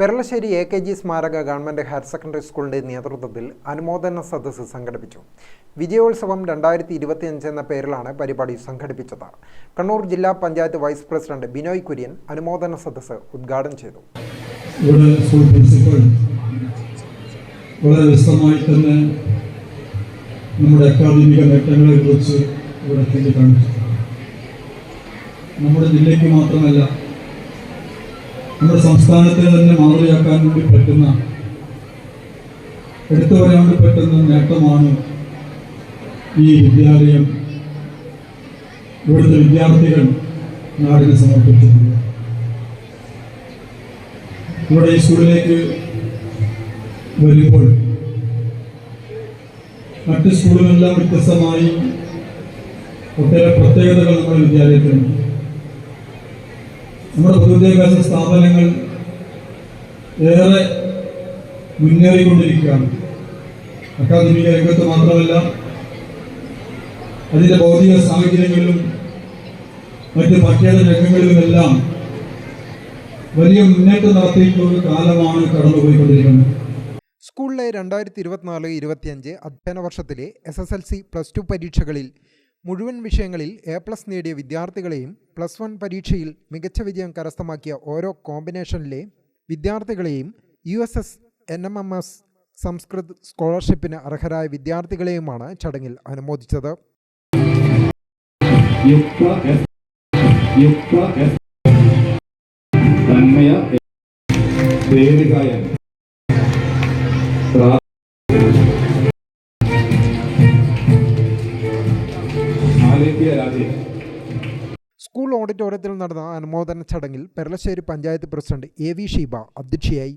Peralassery A K G സ്മാരക government higher secondary സ്കൂളിന്റെ നേതൃത്വത്തിൽ അനുമോദന സദസ്സ് സംഘടിപ്പിച്ചു. വിജയോത്സവം രണ്ടായിരത്തി ഇരുപത്തിയഞ്ച് എന്ന പേരിലാണ് പരിപാടി സംഘടിപ്പിച്ചത്. കണ്ണൂർ ജില്ലാ പഞ്ചായത്ത് വൈസ് പ്രസിഡന്റ് ബിനോയ് കുര്യൻ അനുമോദന സദസ്സ് ഉദ്ഘാടനം ചെയ്തു. നമ്മുടെ അക്കാദമിക നേട്ടങ്ങളെ കുറിച്ച് ഇവിടെ നമ്മുടെ ജില്ലയ്ക്ക് മാത്രമല്ല നമ്മുടെ സംസ്ഥാനത്തിന് തന്നെ മാതൃകയാക്കാൻ വേണ്ടി പറ്റുന്ന എടുത്തു വരാൻ വേണ്ടി പറ്റുന്ന നേട്ടമാണ് ഈ വിദ്യാലയം ഇവിടുത്തെ വിദ്യാർത്ഥികൾ നാടിന് സമർപ്പിച്ചിട്ടുള്ളത് ഇവിടെ ഈ സ്കൂളിലേക്ക് വരുമ്പോൾ മറ്റ് സ്കൂളുകളെല്ലാം വ്യത്യസ്തമായി ഒട്ടേറെ പ്രത്യേകതകൾ നമ്മുടെ വിദ്യാലയത്തിലുണ്ട്. നമ്മുടെ പൊതുവിദ്യാഭ്യാസ സ്ഥാപനങ്ങൾ ഏറെ മുന്നേറിക്കൊണ്ടിരിക്കുകയാണ്. അക്കാദമിക രംഗത്ത് മാത്രമല്ല അതിന്റെ ഭൗതിക സാഹചര്യങ്ങളിലും മറ്റ് പഠ്യേതര രംഗങ്ങളിലുമെല്ലാം വലിയ മുന്നേറ്റം നടത്തിയിട്ടുള്ള കാലമാണ് കടന്നുപോയിക്കൊണ്ടിരിക്കുന്നത്. സ്കൂളിലെ രണ്ടായിരത്തി ഇരുപത്തിനാല് ഇരുപത്തിയഞ്ച് അധ്യയന വർഷത്തിലെ S S L C plus two പരീക്ഷകളിൽ മുഴുവൻ വിഷയങ്ങളിൽ എ പ്ലസ് നേടിയ വിദ്യാർത്ഥികളെയും പ്ലസ് വൺ പരീക്ഷയിൽ മികച്ച വിജയം കരസ്ഥമാക്കിയ ഓരോ കോമ്പിനേഷനിലെ വിദ്യാർത്ഥികളെയും U S S N M M S Sanskrit സ്കോളർഷിപ്പിന് അർഹരായ വിദ്യാർത്ഥികളെയുമാണ് ചടങ്ങിൽ അനുമോദിച്ചത്. തന്മയ ദേവികായൻ സ്കൂൾ ഓഡിറ്റോറിയത്തിൽ നടന്ന അനുമോദന ചടങ്ങിൽ Peralassery panchayat president A V Sheeba അധ്യക്ഷയായി.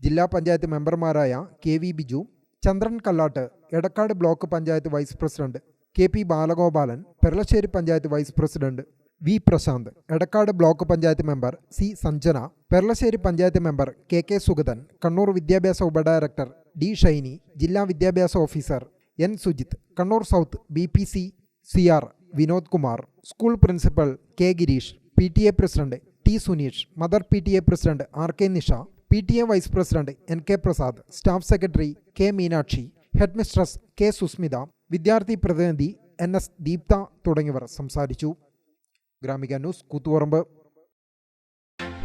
ജില്ലാ പഞ്ചായത്ത് മെമ്പർമാരായ K V Biju Chandran Kallatt Edakkad block panchayat vice president K P Balagopalan Peralassery panchayat vice president V. Prashanth Edakkad block panchayat member C. Sanjana Peralassery panchayat member K K Sugathan Kannur വിദ്യാഭ്യാസ ഉപഡയറക്ടർ D. Shiny ജില്ലാ വിദ്യാഭ്യാസ officer N. Sujith Kannur south B. P. C. C. R. Vinod Kumar school principal K Girish P T A president T Suneesh mother P T A president R K Nisha P T A vice president N K Prasad staff secretary K Meenakshi head mistress K Susmitha വിദ്യാർത്ഥി പ്രതിനിധി N S Deeptha തുടങ്ങിയവർ സംസാരിച്ചു. Gramika news Koothuparamba